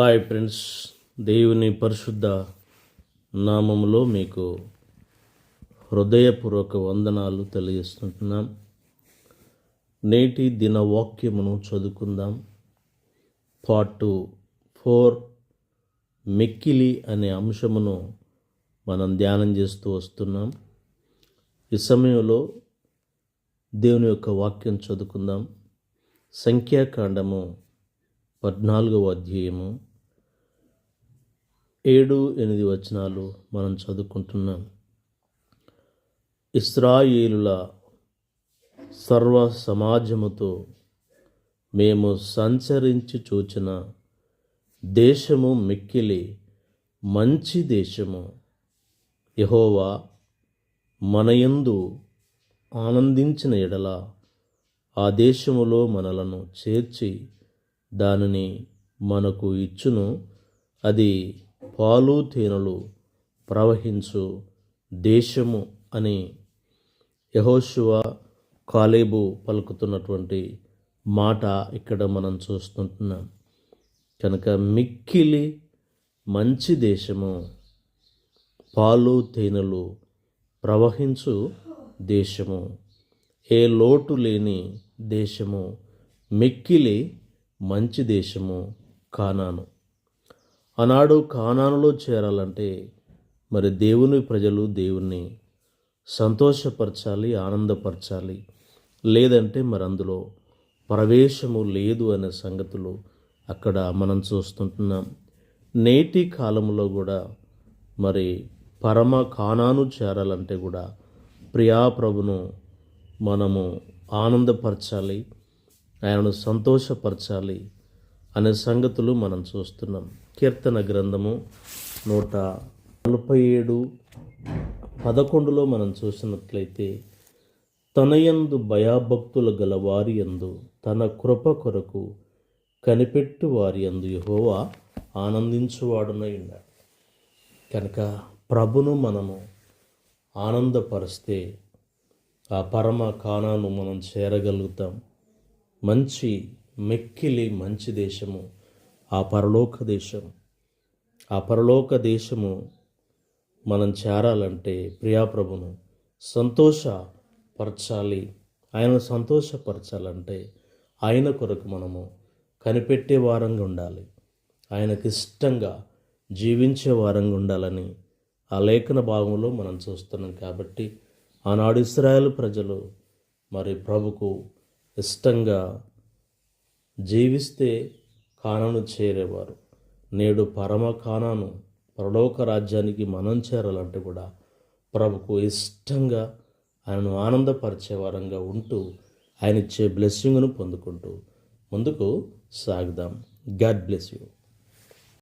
Hi friends దేవుని పరిశుద్ధ నామములో మీకు హృదయపూర్వక వందనాలు తెలియజేస్తుంటున్నాం నేటి దిన వాక్యమును చదువుకుందాం. పార్ట్ ఫోర్ మెక్కిలి అనే అంశమును మనం ధ్యానం చేస్తూ వస్తున్నాం. ఈ సమయంలో దేవుని యొక్క వాక్యం చదువుకుందాం. సంఖ్యాకాండము పద్నాలుగవ అధ్యాయము. ఏడు ఎనిమిది వచనాలు మనం చదువుకుంటున్నాం. ఇస్రాయేలుల సర్వ సమాజముతో మేము సంచరించి చూచిన దేశము మిక్కిలి మంచి దేశము. యహోవా మనయందు ఆనందించిన ఎడల ఆ దేశములో మనలను చేర్చి దానిని మనకు ఇచ్చును. అది పాలు తేనెలు ప్రవహించు దేశము అని యహోశివ కాలేబు పలుకుతున్నటువంటి మాట ఇక్కడ మనం చూస్తుంటున్నాం. కనుక మిక్కిలి మంచి దేశము పాలు తేనెలు ప్రవహించు దేశము ఏ లోటు లేని దేశము మిక్కిలి మంచి దేశము కానాను. ఆనాడు కానానులో చేరాలంటే మరి దేవుని ప్రజలు దేవుణ్ణి సంతోషపరచాలి ఆనందపరచాలి. లేదంటే మరి అందులో ప్రవేశము లేదు అనే సంగతులు అక్కడ మనం చూస్తుంటున్నాం. నేటి కాలంలో కూడా మరి పరమ కానాను చేరాలంటే కూడా ప్రియాప్రభును మనము ఆనందపరచాలి ఆయనను సంతోషపరచాలి అనే సంగతులు మనం చూస్తున్నాం. కీర్తన గ్రంథము నూట నలభై ఏడు పదకొండులో మనం చూసినట్లయితే తనయందు భయాభక్తులు గల వారి యందు తన కృప కొరకు కనిపెట్టు వారి యందు యహోవా ఆనందించువాడునై ఉన్నాడు. కనుక ప్రభును మనము ఆనందపరిస్తే ఆ పరమ కాణాను మనం చేరగలుగుతాం. మంచి మెక్కిలి మంచి దేశము ఆ పరలోక దేశం ఆ పరలోక దేశము మనం చేరాలంటే ప్రియాప్రభును సంతోషపరచాలి. ఆయనను సంతోషపరచాలంటే ఆయన కొరకు మనము కనిపెట్టే వారంగా ఉండాలి. ఆయనకి ఇష్టంగా జీవించే వారంగా ఉండాలని ఆ లేఖన భాగంలో మనం చూస్తున్నాం కాబట్టి ఆనాడు ఇస్రాయేల్ ప్రజలు మరి ప్రభుకు ఇష్టంగా జీవిస్తే కానాను చేరేవారు. నేడు పరమ కానాను పరలోక రాజ్యానికి మనం చేరాలంటే కూడా ప్రభుకు ఇష్టంగా ఆయనను ఆనందపరిచే వారంగా ఉంటూ ఆయన ఇచ్చే బ్లెస్సింగ్ను పొందుకుంటూ ముందుకు సాగుదాం. God bless you